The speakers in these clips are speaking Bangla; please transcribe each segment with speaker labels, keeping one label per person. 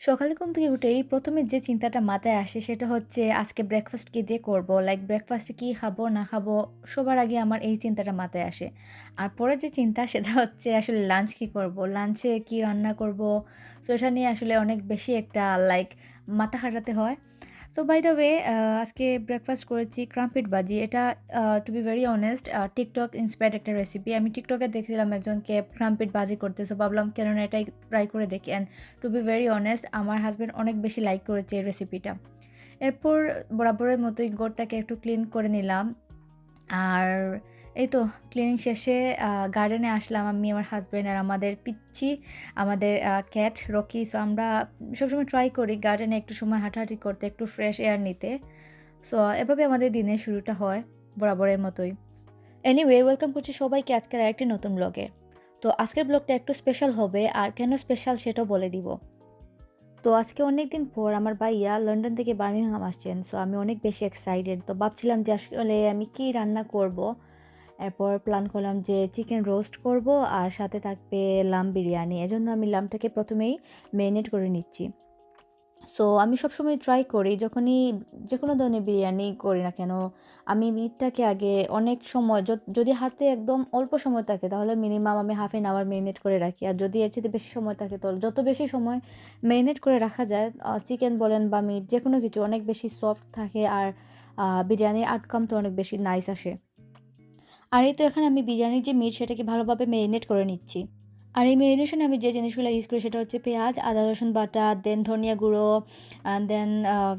Speaker 1: সকালে ঘুম থেকে উঠেই প্রথমে যে চিন্তাটা মাথায় আসে সেটা হচ্ছে, আজকে ব্রেকফাস্ট কী দিয়ে করব লাইক ব্রেকফাস্টে কী খাব, না খাব? সবার আগে আমার এই চিন্তাটা মাথায় আসে। আর পরে যে চিন্তা, সেটা হচ্ছে আসলে লাঞ্চ কী করব? লাঞ্চে কি রান্না করব? সো এটা নিয়ে আসলে অনেক বেশি একটা লাইক মাথা খাটাতে হয়। সো বাই দ্য ওয়ে আজকে ব্রেকফাস্ট করেছি ক্রাম্পিট বাজি এটা to be very honest TikTok inspired একটা রেসিপি। আমি টিকটকে দেখছিলাম একজনকে ক্রাম্পিট বাজি করতে। সো ভাবলাম কেন না এটাই ট্রাই করে দেখি। And to be very honest আমার হাজব্যান্ড অনেক বেশি লাইক করেছে এই রেসিপিটা। এরপর বরাবরের মতোই গোটটাকে একটু ক্লিন করে নিলাম। আর এই তো ক্লিনিং শেষে গার্ডেনে আসলাম আমি, আমার হাজব্যান্ড আর আমাদের পিচ্ছি আমাদের ক্যাট রকি। সো আমরা সবসময় ট্রাই করি গার্ডেনে একটু সময় হাঁটাহাঁটি করতে, একটু ফ্রেশ এয়ার নিতে। সো এভাবে আমাদের দিনের শুরুটা হয় বরাবরের মতোই। এনিওয়ে ওয়েলকাম করছি সবাইকে আজকের আরেকটি নতুন ব্লগে। তো আজকের ব্লগটা একটু স্পেশাল হবে আর কেন স্পেশাল সেটাও বলে দিব। তো আজকে অনেক দিন পর আমার ভাইয়া লন্ডন থেকে বার্মিংহাম আসছেন। সো আমি অনেক বেশি এক্সাইটেড। তো ভাবছিলাম যে আসলে আমি কি রান্না করব? এরপর প্ল্যান করলাম যে চিকেন রোস্ট করব আর সাথে থাকবে লাম বিরিয়ানি। এজন্য আমি লামটাকে ১ম এই মেরিনেট করে নিচ্ছি। সো আমি সবসময় ট্রাই করি যখনই যে কোনো ধরনের বিরিয়ানি করি না কেন, আমি মিটটাকে আগে অনেক সময় যদি হাতে একদম অল্প সময় থাকে তাহলে মিনিমাম আমি হাফ অ্যান আওয়ার মেরিনেট করে রাখি। আর যদি এর চাইতে বেশি সময় থাকে তাহলে যত বেশি সময় মেরিনেট করে রাখা যায় চিকেন বলেন বা মিট যে কোনো কিছু অনেক বেশি সফট থাকে আর বিরিয়ানির আউটকাম তো অনেক বেশি নাইস আসে। আর এই তো এখানে আমি বিরিয়ানির যে মিট সেটাকে ভালোভাবে মেরিনেট করে নিচ্ছি। আর এই মেরিনেশনে আমি যে জিনিসগুলো ইউজ করি সেটা হচ্ছে পেঁয়াজ, আদা রসুন বাটা, দেন ধনিয়া গুঁড়ো, দেন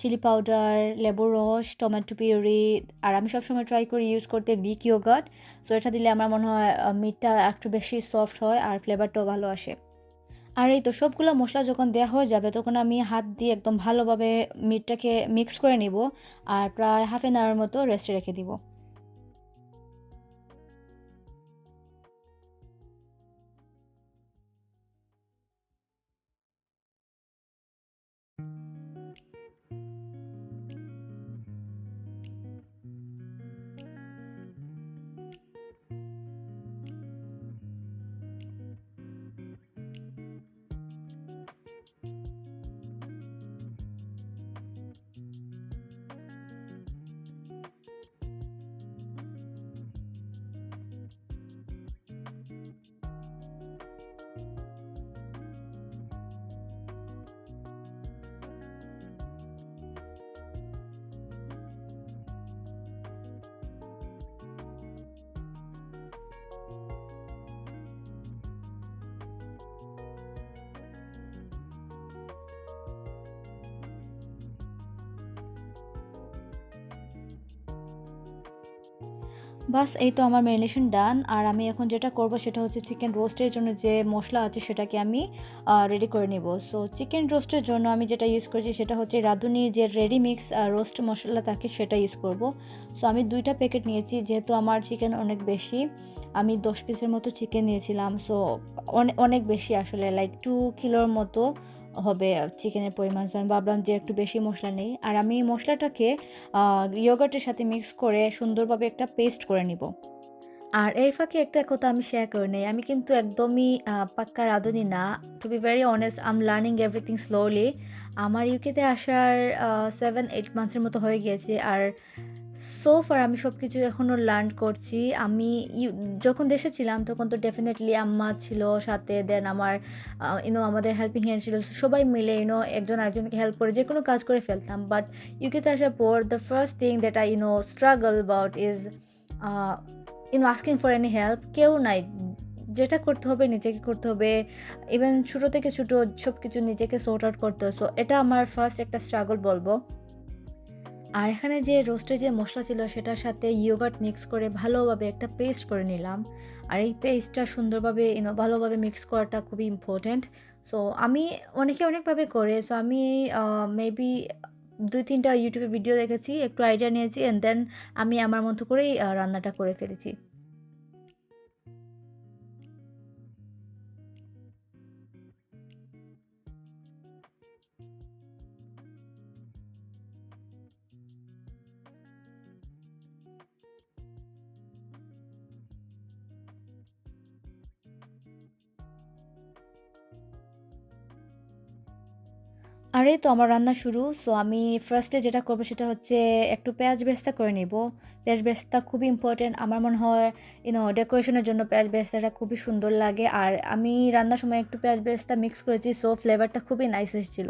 Speaker 1: চিলি পাউডার, লেবুর রস, টমেটো পিউরি আর আমি সবসময় ট্রাই করি ইউজ করতে গ্রিক ইয়োগার্ট। সো এটা দিলে আমার মনে হয় মিটটা একটু বেশি সফট হয় আর ফ্লেভারটাও ভালো আসে। আর এই তো সবগুলো মশলা যখন দেওয়া হয়ে যাবে তখন আমি হাত দিয়ে একদম ভালোভাবে মিটটাকে মিক্স করে নিব। আর প্রায় হাফ অ্যান আওয়ার মতো রেস্টে রেখে দিব। বাস, এই তো আমার মেরিনেশন ডান। আর আমি এখন যেটা করব সেটা হচ্ছে চিকেন রোস্টের জন্য যে মশলা আছে সেটাকে আমি রেডি করে নিব। সো চিকেন রোস্টের জন্য আমি যেটা ইউজ করেছি সেটা হচ্ছে রাঁধুনির যে রেডি মিক্স রোস্ট মশলা থাকে সেটা ইউজ করব। সো আমি দুইটা প্যাকেট নিয়েছি, যেহেতু আমার চিকেন অনেক বেশি। আমি ১০ পিসের মতো চিকেন নিয়েছিলাম। সো অনে, অনেক বেশি আসলে লাইক টু কিলোর মতো হবে চিকেনের পরিমাণ। আমি ভাবলাম যে একটু বেশি মশলা নেই। আর আমি মসলাটাকে আ ইয়োগার্টের সাথে মিক্স করে সুন্দরভাবে একটা পেস্ট করে নিব। আর এর ফাঁকে একটা কথা আমি শেয়ার করে নেই। আমি কিন্তু একদমই পাক্কা রাঁধুনি না। To be very honest I am learning everything slowly. আমার ইউকেতে আসার সেভেন এইট মান্থসের মতো হয়ে গিয়েছে। আর সো ফার আমি সব কিছু এখনও লার্ন করছি। আমি যখন দেশে ছিলাম, তখন তো ডেফিনেটলি আম্মা ছিল সাথে দেন আমার আ ইউ নো আমাদের হেল্পিং হ্যান্ড ছিল। সবাই মিলে ইউ নো একজন আরেকজনকে হেল্প করে যে কোনো কাজ করে ফেলতাম। বাট ইউকেতে আসার পর the first thing that I you know struggle about is uh you know asking for any help কেউ নাই। যেটা করতে হবে, নিজেকে করতে হবে। ইভেন ছোটো থেকে ছোটো সব কিছু নিজেকে সর্ট আউট করতে হয়। সো এটা আমার ফার্স্ট একটা স্ট্রাগল বলব। আর এখানে যে রোস্টে যে মশলা ছিল সেটার সাথে ইয়োগার্ট মিক্স করে ভালোভাবে একটা পেস্ট করে নিলাম। আর এই পেস্টটা সুন্দরভাবে ইনো ভালোভাবে মিক্স করাটা খুবই ইম্পর্ট্যান্ট সো আমি অনেকে অনেকভাবে করে। সো আমি মেবি ২-৩ টা YouTube ভিডিও দেখেছি, একটু আইডিয়া নিয়েছি অ্যান্ড দেন আমি আমার মতো করেই রান্নাটা করে ফেলেছি। আর তো আমার রান্না শুরু। সো আমি ফার্স্টে যেটা করব সেটা হচ্ছে একটু পেঁয়াজ বেরেস্তা করে নেব পেঁয়াজ বেরেস্তা খুবই ইম্পর্টেন্ট আমার মনে হয় ইউনো ডেকোরেশনের জন্য পেঁয়াজ বেরেস্তাটা খুবই সুন্দর লাগে। আর আমি রান্নার সময় একটু পেঁয়াজ বেরেস্তা মিক্স করেছি সো ফ্লেভারটা খুবই নাইস এসেছিল।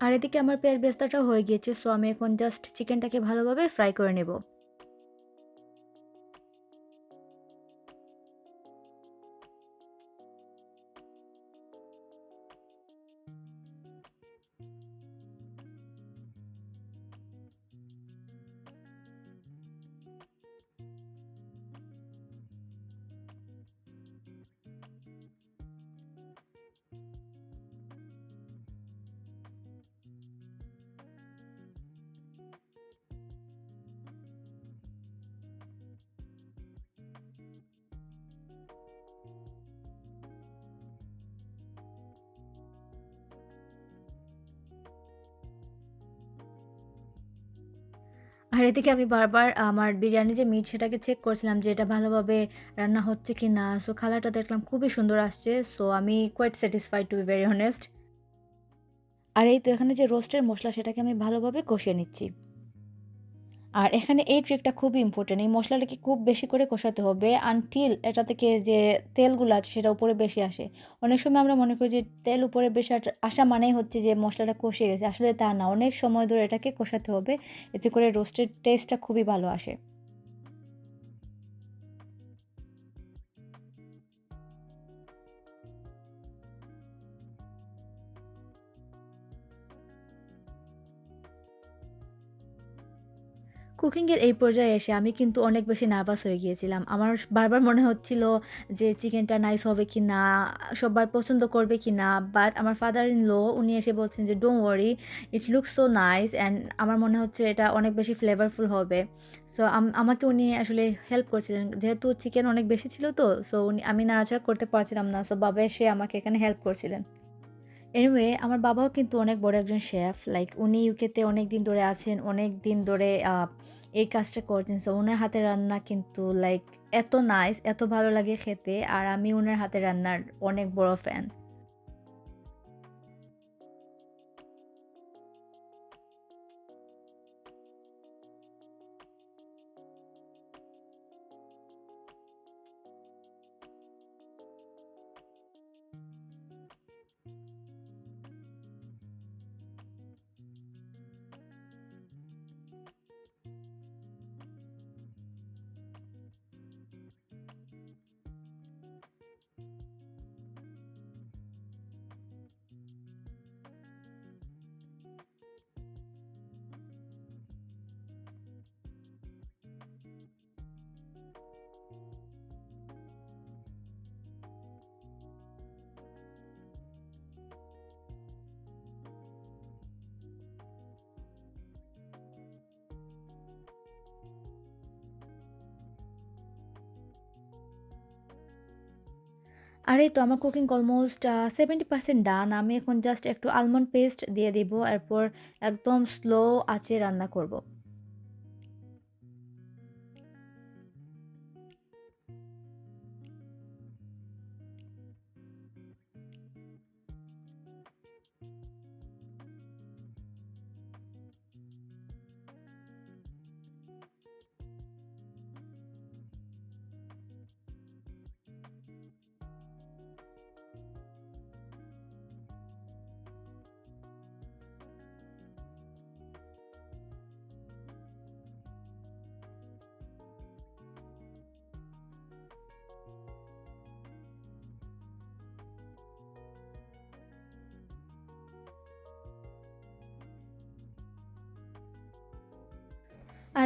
Speaker 1: আর এদিকে আমার পেঁয়াজ বেরেস্তাটাও হয়ে গিয়েছে। সো আমি এখন জাস্ট চিকেনটাকে ভালোভাবে ফ্রাই করে নেব। আর এদিকে আমি বারবার আমার বিরিয়ানি যে মিট সেটাকে চেক করছিলাম যে এটা ভালোভাবে রান্না হচ্ছে কি না সো খালারটা দেখলাম খুবই সুন্দর আসছে। সো আমি quite satisfied to be very honest আর এই তো এখানে যে রোস্টের মশলা সেটাকে আমি ভালোভাবে কষিয়ে নিচ্ছি। আর এখানে এই ট্রিকটা খুব ইম্পর্টেন্ট এই মশলাটাকে খুব বেশি করে কষাতে হবে আনটিল এটা থেকে যে তেলগুলো আছে সেটা উপরে বেশি আসে। অনেক সময় আমরা মনে করি যে তেল উপরে বেশি আসা মানেই হচ্ছে যে মশলাটা কষে গেছে। আসলে তা না। অনেক সময় ধরে এটাকে কষাতে হবে। এতে করে রোস্টের টেস্টটা খুবই ভালো আসে। কুকিংয়ের এই পর্যায়ে এসে আমি কিন্তু অনেক বেশি নার্ভাস হয়ে গিয়েছিলাম। আমার বারবার মনে হচ্ছিল যে চিকেনটা নাইস হবে কি না সবাই পছন্দ করবে কি না বাট আমার ফাদার ইন ল উনি এসে বলছেন যে, "don't worry, it looks so nice" and আমার মনে হচ্ছে এটা অনেক বেশি ফ্লেভারফুল হবে। সো আম আমাকে উনি আসলে হেল্প করছিলেন। যেহেতু চিকেন অনেক বেশি ছিল তো, সো উনি আমি নাড়াচাড়া করতে পারছিলাম না। সো বাবা এসে আমাকে এখানে হেল্প করছিলেন। এনিওয়ে আমার বাবাও কিন্তু অনেক বড় একজন শেফ। লাইক উনি ইউকেতে অনেক দিন ধরে আছেন। অনেক দিন ধরে এই কাজটা করছেন। সো ওনার হাতে রান্না কিন্তু লাইক এত নাইস, এত ভালো লাগে খেতে। আর আমি ওনার হাতে রান্নার অনেক বড় ফ্যান। আর এই তো আমার cooking almost seventy percent done. আমি এখন জাস্ট একটু আলমন্ড পেস্ট দিয়ে দিব। এরপর একদম স্লো আঁচে রান্না করব।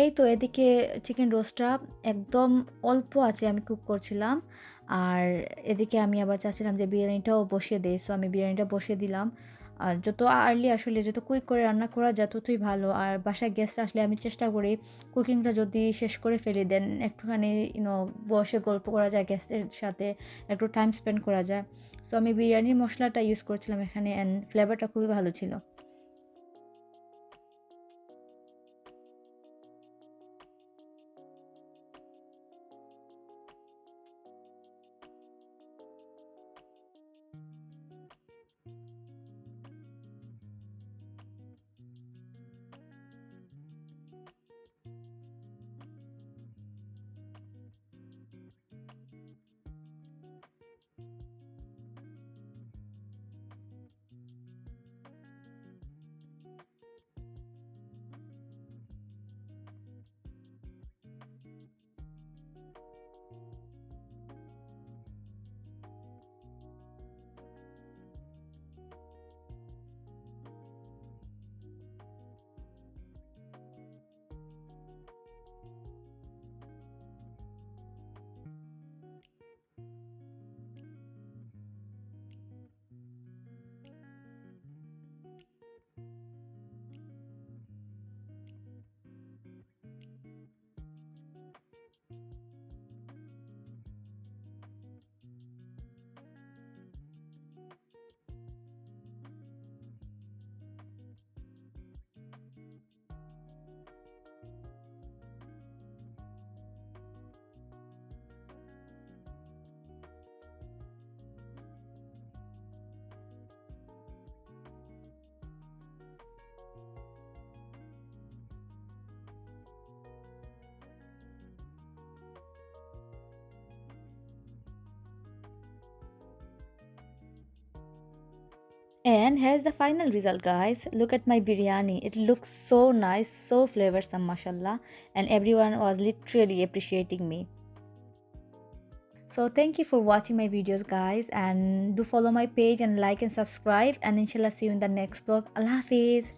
Speaker 1: এই তো এদিকে চিকেন রোস্টটা একদম অল্প আছে আমি কুক করছিলাম। আর এদিকে আমি আবার চাচ্ছিলাম যে বিরিয়ানিটাও বসিয়ে দেই। সো আমি বিরিয়ানিটা বসিয়ে দিলাম। আর যত আর্লি আসলে যত কুইক করে রান্না করা যায় ততই ভালো। আর বাসায় গেস্ট আসলে আমি চেষ্টা করি কুকিংটা যদি শেষ করে ফেলি দেন একটুখানি ইউ নো বসে গল্প করা যায় গেস্টের সাথে, একটু টাইম স্পেন্ড করা যায়। সো আমি বিরিয়ানির মশলাটা ইউজ করেছিলাম এখানে অ্যান্ড ফ্লেভারটা খুবই ভালো ছিল। And here's the final result, guys. Look at my biryani. It looks so nice, so flavorsome, mashallah. And everyone was literally appreciating me. So thank you for watching my videos, guys. And do follow my page and like and subscribe. And inshallah, see you in the next vlog. Allah Hafiz.